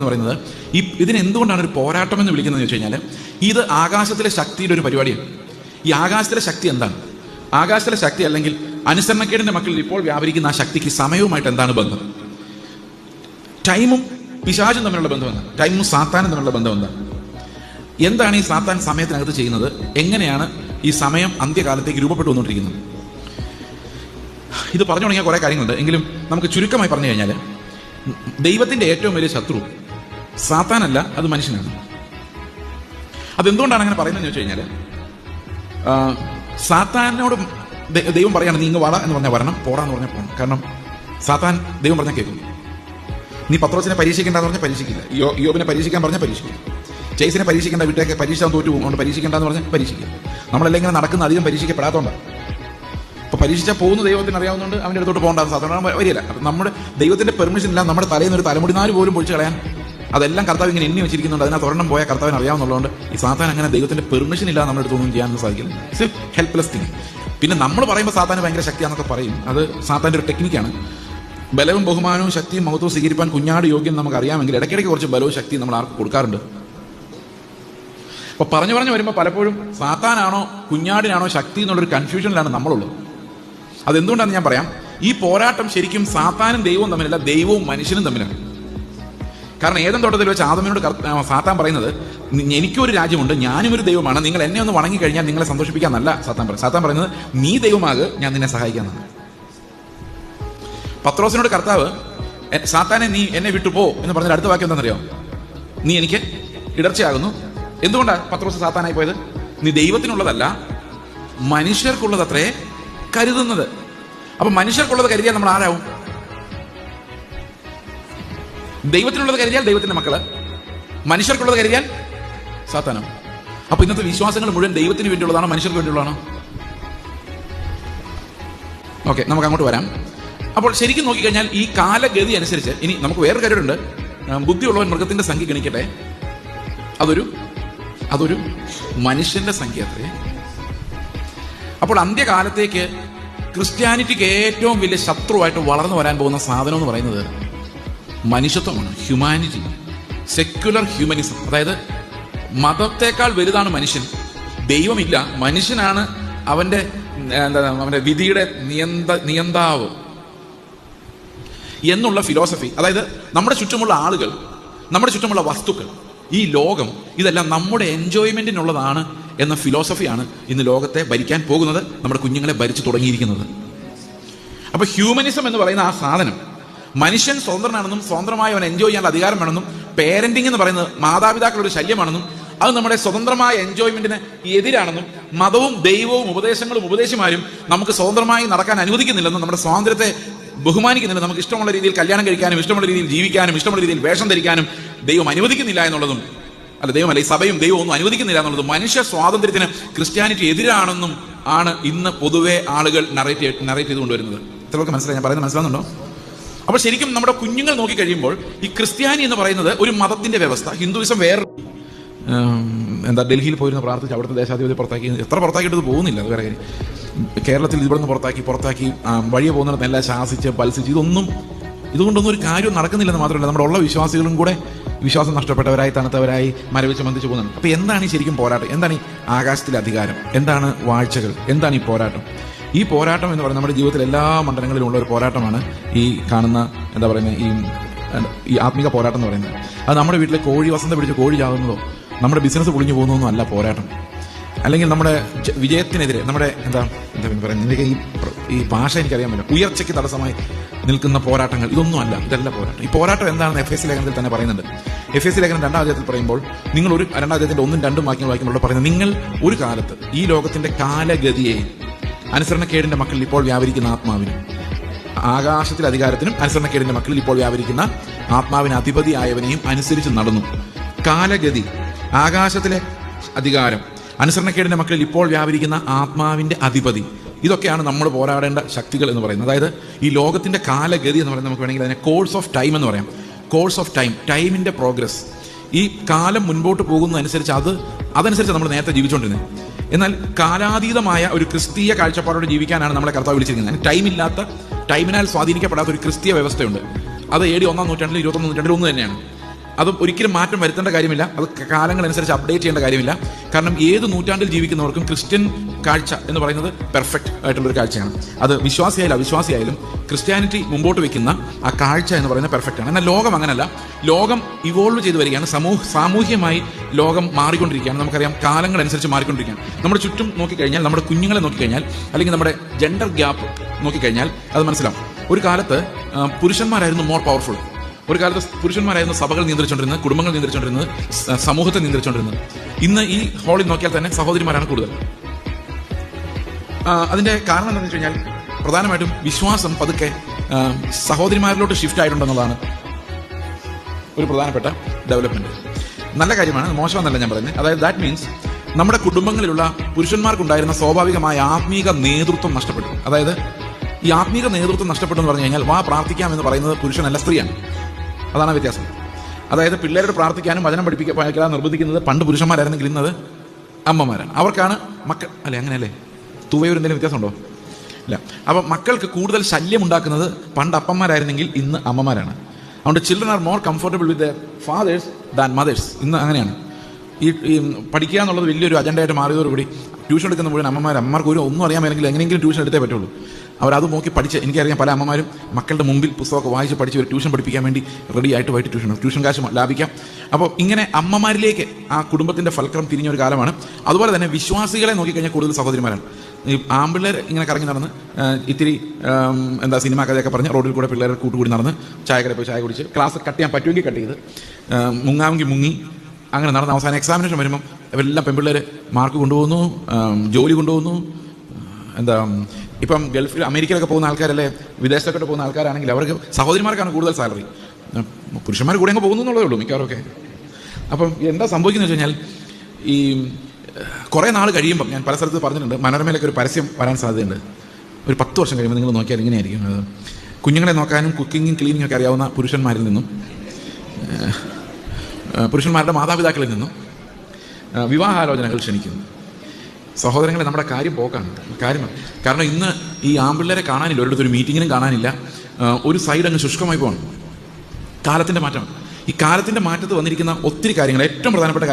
എന്ന് പറയുന്നത് ഈ ഇതിനെന്തുകൊണ്ടാണ് ഒരു പോരാട്ടം എന്ന് വിളിക്കുന്നത് വെച്ച് കഴിഞ്ഞാൽ ഇത് ആകാശത്തിലെ ശക്തിയുടെ ഒരു പരിപാടിയാണ്. ഈ ആകാശത്തിലെ ശക്തി എന്താണ്? ആകാശത്തിലെ ശക്തി അല്ലെങ്കിൽ അനുസരണക്കേടിന്റെ മക്കളിൽ ഇപ്പോൾ വ്യാപരിക്കുന്ന ആ ശക്തിക്ക് സമയവുമായിട്ട് എന്താണ് ബന്ധം? ടൈമും പിശാചും തമ്മിലുള്ള ബന്ധം എന്താണ്? ടൈമും സാത്താനും തമ്മിലുള്ള ബന്ധം എന്താണ്? എന്താണ് ഈ സാത്താൻ സമയത്തിനകത്ത് ചെയ്യുന്നത്? എങ്ങനെയാണ് ഈ സമയം അന്ത്യകാലത്തേക്ക് രൂപപ്പെട്ടു വന്നുകൊണ്ടിരിക്കുന്നത്? ഇത് പറഞ്ഞു തുടങ്ങിയ കുറേ കാര്യങ്ങളുണ്ട്. എങ്കിലും നമുക്ക് ചുരുക്കമായി പറഞ്ഞു കഴിഞ്ഞാൽ ദൈവത്തിന്റെ ഏറ്റവും വലിയ ശത്രു സാത്താനല്ല അത് മനുഷ്യനാണ്. അതെന്തുകൊണ്ടാണ് അങ്ങനെ പറയുന്നത് ചോദിച്ചു കഴിഞ്ഞാൽ സാത്താനോട് ദൈവം പറയാണ് നീ ഇങ്ങ് വള എന്ന് പറഞ്ഞാൽ വരണം പോടാന്ന് പറഞ്ഞാൽ പോകണം കാരണം സാത്താൻ ദൈവം പറഞ്ഞാൽ കേൾക്കും നീ പത്രോസിനെ പരീക്ഷിക്കേണ്ടെന്ന് പറഞ്ഞാൽ പരീക്ഷിക്കില്ല. യോ യോബിനെ പരീക്ഷിക്കാൻ പറഞ്ഞാൽ പരീക്ഷിക്കും ചേസിനെ പരീക്ഷിക്കേണ്ട വീട്ടിലേക്ക് പരീക്ഷ തോറ്റു പോകും അതുകൊണ്ട് പരീക്ഷിക്കേണ്ടെന്ന് പറഞ്ഞാൽ പരീക്ഷിക്കില്ല. നമ്മളെല്ലാം ഇങ്ങനെ നടക്കുന്ന അധികം പരീക്ഷിക്കപ്പെടാത്തതുകൊണ്ടാണ് അപ്പൊ പരീക്ഷിച്ചാൽ പോകുന്ന ദൈവത്തിന് അറിയാവുന്നതുകൊണ്ട് അവന്റെ അടുത്തോട്ട് പോകേണ്ട സാധാരണ വരില്ല നമ്മുടെ ദൈവത്തിന്റെ പെർമിഷൻ ഇല്ല നമ്മുടെ തലയിൽ ഒരു തലമുടിനാല് പോലും പൊളിച്ച് കളയാൻ അതെല്ലാം കർത്താവ് ഇങ്ങനെ എണ്ണി വെച്ചിരിക്കുന്നുണ്ട്. അതിനകത്ത് ഒരെണ്ണം പോയാൽ കർത്താവിന് അറിയാവുന്നതുകൊണ്ട് ഈ സാത്താൻ അങ്ങനെ ദൈവത്തിന്റെ പെർമിഷൻ ഇല്ല നമ്മുടെ അടുത്തൊന്നും ചെയ്യാനൊന്നും സാധിക്കില്ല. ഇറ്റ്സ് ഹെൽപ്ലെസ് തിങ് പിന്നെ നമ്മൾ പറയുമ്പോൾ സാത്താൻ ഭയങ്കര ശക്തിയാണെന്നൊക്കെ പറയും. അത് സാത്താന്റെ ഒരു ടെക്നിക്കാണ് ബലവും ബഹുമാനവും ശക്തിയും മഹത്വവും സ്വീകരിപ്പാൻ കുഞ്ഞാട് യോഗ്യം നമുക്ക് അറിയാമെങ്കിൽ ഇടയ്ക്കിടയ്ക്ക് കുറച്ച് ബലവും ശക്തിയും നമ്മൾ ആർക്ക് കൊടുക്കാറുണ്ട്? അപ്പൊ പറഞ്ഞു പറഞ്ഞു വരുമ്പോൾ പലപ്പോഴും സാത്താനാണോ കുഞ്ഞാടിനാണോ ശക്തി എന്നുള്ളൊരു കൺഫ്യൂഷനിലാണ് നമ്മളുള്ളത്. അതെന്തുകൊണ്ടാണെന്ന് ഞാൻ പറയാം. ഈ പോരാട്ടം ശരിക്കും സാത്താനും ദൈവവും തമ്മിലല്ല ദൈവവും മനുഷ്യനും തമ്മിലാണ്. കാരണം ഏതൻ തോട്ടത്തിൽ വെച്ച് ആദമിനോട് സാത്താൻ പറയുന്നത് "നി- എനിക്കൊരു രാജ്യമുണ്ട് ഞാനും ഒരു ദൈവമാണ് നിങ്ങൾ എന്നെ ഒന്ന് വണങ്ങി കഴിഞ്ഞാൽ നിങ്ങളെ സന്തോഷിപ്പിക്കാന്നല്ല സാത്താൻ പറയും സാത്താൻ പറയുന്നത് നീ ദൈവമാകെ ഞാൻ നിന്നെ സഹായിക്കാന്നാണ്. പത്രോസിനോട് കർത്താവ് സാത്താനെ നീ എന്നെ വിട്ടുപോ എന്ന് പറഞ്ഞ അടുത്ത വാക്യം എന്താണെന്നറിയോ? നീ എനിക്ക് ഇടർച്ചയാകുന്നു. എന്തുകൊണ്ടാണ് പത്രോസ് സാത്താനായി പോയത്? നീ ദൈവത്തിനുള്ളതല്ല മനുഷ്യർക്കുള്ളതത്രേ കരുതുന്നത്. അപ്പൊ മനുഷ്യർക്കുള്ളത് കരുതിയാൽ നമ്മൾ ആരാവും? ദൈവത്തിനുള്ളത് കരുതിയാൽ ദൈവത്തിന്റെ മക്കൾ. മനുഷ്യർക്കുള്ളത് കരുതിയാൽ സാത്താനോ. അപ്പൊ ഇന്നത്തെ വിശ്വാസങ്ങൾ മുഴുവൻ ദൈവത്തിന് വേണ്ടിയുള്ളതാണോ മനുഷ്യർക്ക് വേണ്ടിയുള്ളതാണോ? ഓക്കെ നമുക്ക് അങ്ങോട്ട് വരാം. അപ്പോൾ ശരിക്കും നോക്കിക്കഴിഞ്ഞാൽ ഈ കാലഗതി അനുസരിച്ച് ഇനി നമുക്ക് വേറൊരു കാര്യമുണ്ട്. ബുദ്ധിയുള്ളവൻ മൃഗത്തിന്റെ സംഖ്യ ഗണിക്കട്ടെ. അതൊരു അതൊരു മനുഷ്യന്റെ സംഖ്യ അത്രേ. അപ്പോൾ അന്ത്യകാലത്തേക്ക് ക്രിസ്ത്യാനിറ്റിക്ക് ഏറ്റവും വലിയ ശത്രുവായിട്ട് വളർന്നു വരാൻ പോകുന്ന സാധനം എന്ന് പറയുന്നത് മനുഷ്യത്വമാണ് ഹ്യൂമാനിറ്റി സെക്യുലർ ഹ്യൂമനിസം അതായത് മതത്തെക്കാൾ വലുതാണ് മനുഷ്യൻ. ദൈവമില്ല മനുഷ്യനാണ് അവന്റെ എന്താ അവന്റെ വിധിയുടെ നിയന്ത നിയന്താവ് എന്നുള്ള ഫിലോസഫി അതായത് നമ്മുടെ ചുറ്റുമുള്ള ആളുകൾ നമ്മുടെ ചുറ്റുമുള്ള വസ്തുക്കൾ ഈ ലോകം ഇതെല്ലാം നമ്മുടെ എൻജോയ്മെന്റിനുള്ളതാണ് എന്ന ഫിലോസഫിയാണ് ഇന്ന് ലോകത്തെ ഭരിക്കാൻ പോകുന്നത് നമ്മുടെ കുഞ്ഞുങ്ങളെ ഭരിച്ചു തുടങ്ങിയിരിക്കുന്നത്. അപ്പോൾ ഹ്യൂമനിസം എന്ന് പറയുന്ന ആ സാധനം മനുഷ്യൻ സ്വതന്ത്രനാണെന്നും സ്വതന്ത്രമായി അവൻ എൻജോയ് ചെയ്യാനുള്ള അധികാരം വേണമെന്നും പേരന്റിംഗ് എന്ന് പറയുന്നത് മാതാപിതാക്കളുടെ ഒരു ശല്യമാണെന്നും അത് നമ്മുടെ സ്വതന്ത്രമായ എൻജോയ്മെന്റിന് എതിരാണെന്നും മതവും ദൈവവും ഉപദേശങ്ങളും ഉപദേശിമാരും നമുക്ക് സ്വതന്ത്രമായി നടക്കാൻ അനുവദിക്കുന്നില്ലെന്നും നമ്മുടെ സ്വാതന്ത്ര്യത്തെ ബഹുമാനിക്കുന്നില്ല നമുക്ക് ഇഷ്ടമുള്ള രീതിയിൽ കല്യാണം കഴിക്കാനും ഇഷ്ടമുള്ള രീതിയിൽ ജീവിക്കാനും ഇഷ്ടമുള്ള രീതിയിൽ വേഷം ധരിക്കാനും ദൈവം അനുവദിക്കുന്നില്ല എന്നുള്ളതും അല്ല ദൈവമല്ല ഈ സഭയും ദൈവവും ഒന്നും അനുവദിക്കുന്നില്ല എന്നുള്ളതും മനുഷ്യ സ്വാതന്ത്ര്യത്തിന് ക്രിസ്ത്യാനിറ്റി എതിരാണെന്നും ആണ് ഇന്ന് പൊതുവെ ആളുകൾ നറേറ്റ് നറേറ്റ് ചെയ്തുകൊണ്ടുവരുന്നത്. ഇത്രയൊക്കെ മനസ്സിലായി. ഞാൻ പറയുന്നത് മനസ്സിലാകുന്നുണ്ടോ അപ്പോൾ ശരിക്കും നമ്മുടെ കുഞ്ഞുങ്ങൾ നോക്കി കഴിയുമ്പോൾ ഈ ക്രിസ്ത്യാനി എന്ന് പറയുന്നത് ഒരു മതത്തിന്റെ വ്യവസ്ഥ. ഹിന്ദുവിസം വേറെ. എന്താ ഡൽഹിയിൽ പോയിരുന്ന പ്രാർത്ഥിച്ച് അവിടുത്തെ ദേശാധിപതി പുറത്താക്കി. എത്ര പുറത്താക്കിയിട്ട് പോകുന്നില്ല അത് വേറെ കേരളത്തിൽ ഇവിടുന്ന് പുറത്താക്കി പുറത്താക്കി വഴിയെ പോകുന്നിടത്ത് എല്ലാം ശാസിച്ച് പൽസിച്ച് ഇതൊന്നും ഇതുകൊണ്ടൊന്നും ഒരു കാര്യം നടക്കുന്നില്ലെന്ന് മാത്രമല്ല നമ്മുടെ ഉള്ള വിശ്വാസികളും കൂടെ വിശ്വാസം നഷ്ടപ്പെട്ടവരായി തണുത്തവരായി മരവിച്ച് മന്ദിച്ച് പോകുന്നുണ്ട്. അപ്പൊ എന്താണ് ശരിക്കും പോരാട്ടം? എന്താണ് ഈ ആകാശത്തിലെ അധികാരം? എന്താണ് വാഴ്ചകൾ? എന്താണ് ഈ പോരാട്ടം? ഈ പോരാട്ടം എന്ന് പറയുന്നത് നമ്മുടെ ജീവിതത്തിൽ എല്ലാ മണ്ഡലങ്ങളിലും ഉള്ള ഒരു പോരാട്ടമാണ് ഈ കാണുന്ന എന്താ പറയുന്നത് ഈ ഈ ആത്മീക പോരാട്ടം എന്ന് പറയുന്നത്. അത് നമ്മുടെ വീട്ടിലെ കോഴി വസന്ത പിടിച്ച് കോഴി ചാകുന്നതോ നമ്മുടെ ബിസിനസ് പൊളിഞ്ഞു പോകുന്നതൊന്നും അല്ല പോരാട്ടം. അല്ലെങ്കിൽ നമ്മുടെ വിജയത്തിനെതിരെ നമ്മുടെ എന്താ എന്താ പറയുക ഇതിന്റെയൊക്കെ ഈ ഈ ഭാഷ എനിക്കറിയാൻ പറ്റില്ല. ഉയർച്ചയ്ക്ക് തടസ്സമായി നിൽക്കുന്ന പോരാട്ടങ്ങൾ ഇതൊന്നും അല്ല ഇതല്ല പോരാട്ടം. ഈ പോരാട്ടം എന്താണെന്ന് എഫ് എസ് ലേഖനത്തിൽ തന്നെ പറയുന്നുണ്ട്. എഫ് എസ് ലേഖനം രണ്ടാം അദ്ദേഹത്തിൽ പറയുമ്പോൾ നിങ്ങൾ ഒരു രണ്ടാം അദ്ദേഹത്തിന്റെ ഒന്നും രണ്ടും വാക്യങ്ങൾ വായിക്കുമ്പോൾ പറയുന്നത് നിങ്ങൾ ഒരു കാലത്ത് ഈ ലോകത്തിന്റെ കാലഗതിയെ അനുസരണക്കേടിന്റെ മക്കളിൽ ഇപ്പോൾ വ്യാപരിക്കുന്ന ആത്മാവിനും. ആകാശത്തിലെ അധികാരത്തിനും അനുസരണക്കേടിന്റെ മക്കളിൽ ഇപ്പോൾ വ്യാപരിക്കുന്ന ആത്മാവിന് അധിപതിയായവനെയും അനുസരിച്ച് നടന്നു. കാലഗതി ആകാശത്തിലെ അധികാരം അനുസരണക്കേടിന്റെ മക്കളിൽ ഇപ്പോൾ വ്യാപരിക്കുന്ന ആത്മാവിന്റെ അധിപതി. ഇതൊക്കെയാണ് നമ്മൾ പോരാടേണ്ട ശക്തികൾ എന്ന് പറയുന്നത്. അതായത് ഈ ലോകത്തിന്റെ കാലഗതി എന്ന് പറയുന്നത് നമുക്ക് വേണമെങ്കിൽ അതിനെ കോഴ്സ് ഓഫ് ടൈം എന്ന് പറയാം. കോഴ്സ് ഓഫ് ടൈം ടൈമിന്റെ പ്രോഗ്രസ് ഈ കാലം മുൻപോട്ട് പോകുന്നതനുസരിച്ച് അത് അതനുസരിച്ച് നമ്മൾ നേരത്തെ ജീവിച്ചുകൊണ്ടിരുന്നത്. എന്നാൽ കാലാതീതമായ ഒരു ക്രിസ്തീയ കാഴ്ചപ്പാടോടെ ജീവിക്കാനാണ് നമ്മളെ കർത്താവ് വിളിച്ചിരിക്കുന്നത്. ടൈം ഇല്ലാത്ത ടൈമിനാൽ സ്വാധീനിക്കപ്പെടാത്ത ഒരു ക്രിസ്തീയ വ്യവസ്ഥയുണ്ട്. അത് ഏടി ഒന്നാം നൂറ്റാണ്ടിൽ ഇരുപത്തൊന്നാം നൂറ്റാണ്ടിൽ ഒന്ന് തന്നെയാണ്. അത് ഒരിക്കലും മാറ്റം വരുത്തേണ്ട കാര്യമില്ല. അത് കാലങ്ങളനുസരിച്ച് അപ്ഡേറ്റ് ചെയ്യേണ്ട കാര്യമില്ല. കാരണം ഏത് നൂറ്റാണ്ടിൽ ജീവിക്കുന്നവർക്കും ക്രിസ്ത്യൻ കാഴ്ച എന്ന് പറയുന്നത് പെർഫെക്റ്റ് ആയിട്ടുള്ളൊരു കാഴ്ചയാണ്. അത് വിശ്വാസിയായാലും അവിശ്വാസിയായാലും ക്രിസ്ത്യാനിറ്റി മുമ്പോട്ട് വെക്കുന്ന ആ കാഴ്ച എന്ന് പറയുന്നത് പെർഫെക്റ്റ് ആണ്. എന്നാൽ ലോകം അങ്ങനല്ല. ലോകം ഇവോൾവ് ചെയ്ത് വരികയാണ്. സമൂഹ സാമൂഹ്യമായി ലോകം മാറിക്കൊണ്ടിരിക്കുകയാണ്. നമുക്കറിയാം കാലങ്ങളനുസരിച്ച് മാറിക്കൊണ്ടിരിക്കുകയാണ്. നമ്മുടെ ചുറ്റും നോക്കിക്കഴിഞ്ഞാൽ നമ്മുടെ കുഞ്ഞുങ്ങളെ നോക്കിക്കഴിഞ്ഞാൽ അല്ലെങ്കിൽ നമ്മുടെ ജെൻഡർ ഗ്യാപ്പ് നോക്കിക്കഴിഞ്ഞാൽ അത് മനസ്സിലാവും. ഒരു കാലത്ത് പുരുഷന്മാരായിരുന്നു മോർ പവർഫുൾ ഒരു കാലത്ത് പുരുഷന്മാരായിരുന്നു സഭകൾ നിയന്ത്രിച്ചുകൊണ്ടിരുന്നത് കുടുംബങ്ങൾ നിയന്ത്രിച്ചുകൊണ്ടിരുന്നത് സമൂഹത്തെ നിയന്ത്രിച്ചുകൊണ്ടിരുന്നത്. ഇന്ന് ഈ ഹാളിൽ നോക്കിയാൽ തന്നെ സഹോദരിമാരാണ് കൂടുതൽ. അതിന്റെ കാരണം എന്താണെന്ന് വെച്ച് കഴിഞ്ഞാൽ പ്രധാനമായിട്ടും വിശ്വാസം പതുക്കെ സഹോദരിമാരിലോട്ട് ഷിഫ്റ്റ് ആയിട്ടുണ്ടെന്നുള്ളതാണ് ഒരു പ്രധാനപ്പെട്ട ഡെവലപ്മെന്റ് നല്ല കാര്യമാണ് മോശമെന്നല്ല ഞാൻ പറയുന്നത്. അതായത് ദാറ്റ് മീൻസ് നമ്മുടെ കുടുംബങ്ങളിലുള്ള പുരുഷന്മാർക്കുണ്ടായിരുന്ന സ്വാഭാവികമായ ആത്മീക നേതൃത്വം നഷ്ടപ്പെട്ടു. അതായത് ഈ ആത്മീക നേതൃത്വം നഷ്ടപ്പെട്ടു എന്ന് പറഞ്ഞു കഴിഞ്ഞാൽ വാ പ്രാർത്ഥിക്കാം എന്ന് പറയുന്നത് പുരുഷനല്ല സ്ത്രീയാണ്. അതാണ് വ്യത്യാസം. അതായത് പിള്ളേരോട് പ്രാർത്ഥിക്കാനും വചനം പഠിപ്പിക്കാൻ നിർബന്ധിക്കുന്നത് പണ്ട് പുരുഷന്മാരായിരുന്നെങ്കിൽ ഇന്നത് അമ്മമാരാണ്. അവർക്കാണ് മക്കൾ അല്ലേ അങ്ങനെയല്ലേ? തുവയൂർ എന്തെങ്കിലും വ്യത്യാസമുണ്ടോ? അല്ല അപ്പം മക്കൾക്ക് കൂടുതൽ ശല്യം ഉണ്ടാക്കുന്നത് പണ്ട് അപ്പന്മാരായിരുന്നെങ്കിൽ ഇന്ന് അമ്മമാരാണ്. അതുകൊണ്ട് children are more comfortable with the fathers than mothers ഇന്ന് അങ്ങനെയാണ്. ഈ പഠിക്കുക എന്നുള്ളത് വലിയൊരു അജണ്ടയായിട്ട് മാറിയതോടുകൂടി ട്യൂഷൻ എടുക്കുന്ന മുഴുവൻ അമ്മമാർ അമ്മമാർക്ക് ഒരു ഒന്നും അറിയാൻ മേലെങ്കിൽ എങ്ങനെയെങ്കിലും ട്യൂഷൻ എടുത്തേ പറ്റുള്ളൂ. അവരത് നോക്കി പഠിച്ച് എനിക്കറിയാം പല അമ്മമാരും മക്കളുടെ മുമ്പിൽ പുസ്തകമൊക്കെ വായിച്ച് പഠിച്ച് ഒരു ട്യൂഷൻ പഠിപ്പിക്കാൻ വേണ്ടി റെഡി ആയിട്ട് വൈകിട്ട് ട്യൂഷൻ ട്യൂഷൻ കാശ് ലാഭിക്കാം. അപ്പോൾ ഇങ്ങനെ അമ്മമാരിലേക്ക് ആ കുടുംബത്തിന്റെ ഫൽക്രം തിരിഞ്ഞ ഒരു കാലമാണ്. അതുപോലെ തന്നെ വിശ്വാസികളെ നോക്കിക്കഴിഞ്ഞാൽ കൂടുതൽ സഹോദരിമാരാണ്. ഈ ആമ്പിള്ളേർ ഇങ്ങനെ കറങ്ങി നടന്ന് ഇത്തിരി എന്താ സിനിമ കഥയൊക്കെ പറഞ്ഞ് റോഡിൽ കൂടെ പിള്ളേരെ കൂട്ടുകൂടി നടന്ന് ചായക്കടയിൽ പോയി ചായ കുടിച്ച് ക്ലാസ് കട്ട് ചെയ്യാൻ പറ്റുമെങ്കിൽ കട്ട് ചെയ്ത് മുങ്ങാമെങ്കിൽ മുങ്ങി അങ്ങനെ നടന്ന അവസാന എക്സാമിനേഷൻ വരുമ്പം ഇവരെല്ലാം പെൺപിള്ളേർ മാർക്ക് കൊണ്ടുപോകുന്നു ജോലി കൊണ്ടുപോകുന്നു. എന്താ ഇപ്പം ഗൾഫിൽ അമേരിക്കയിലൊക്കെ പോകുന്ന ആൾക്കാരല്ലേ വിദേശത്തൊക്കെ പോകുന്ന ആൾക്കാരാണെങ്കിൽ അവർക്ക് സഹോദരിമാർക്കാണ് കൂടുതൽ സാലറി പുരുഷന്മാർ കൂടെ അങ്ങ് പോകുന്നു എന്നുള്ളതേ ഉള്ളൂ മിക്കവാറൊക്കെ അപ്പം എന്താ സംഭവിക്കുന്നത് വെച്ച് കഴിഞ്ഞാൽ ഈ കുറേ നാൾ കഴിയുമ്പം ഞാൻ പല സ്ഥലത്ത് പറഞ്ഞിട്ടുണ്ട് മനോരമയിലൊക്കെ ഒരു പരസ്യം വരാൻ സാധ്യതയുണ്ട്. ഒരു പത്ത് വർഷം കഴിയുമ്പോൾ നിങ്ങൾ നോക്കിയാൽ ഇങ്ങനെയായിരിക്കും. അത് കുഞ്ഞുങ്ങളെ നോക്കാനും കുക്കിങ്ങും ക്ലീനിങ്ങും ഒക്കെ അറിയാവുന്ന പുരുഷന്മാരിൽ നിന്നും. പുരുഷന്മാരുടെ മാതാപിതാക്കളിൽ നിന്നും വിവാഹാലോചനകൾ ക്ഷണിക്കുന്നു. സഹോദരങ്ങളെ നമ്മുടെ കാര്യം പോക്കാണ്. കാര്യം കാരണം ഇന്ന് ഈ ആമ്പിള്ളേരെ കാണാനില്ല ഒരിടത്തൊരു മീറ്റിങ്ങിനും കാണാനില്ല. ഒരു സൈഡ് അങ്ങ് ശുഷ്കമായി പോകണം. കാലത്തിന്റെ മാറ്റം. ഈ കാലത്തിന്റെ മാറ്റത്ത് വന്നിരിക്കുന്ന ഒത്തിരി കാര്യങ്ങൾ ഏറ്റവും പ്രധാനപ്പെട്ട കാര്യം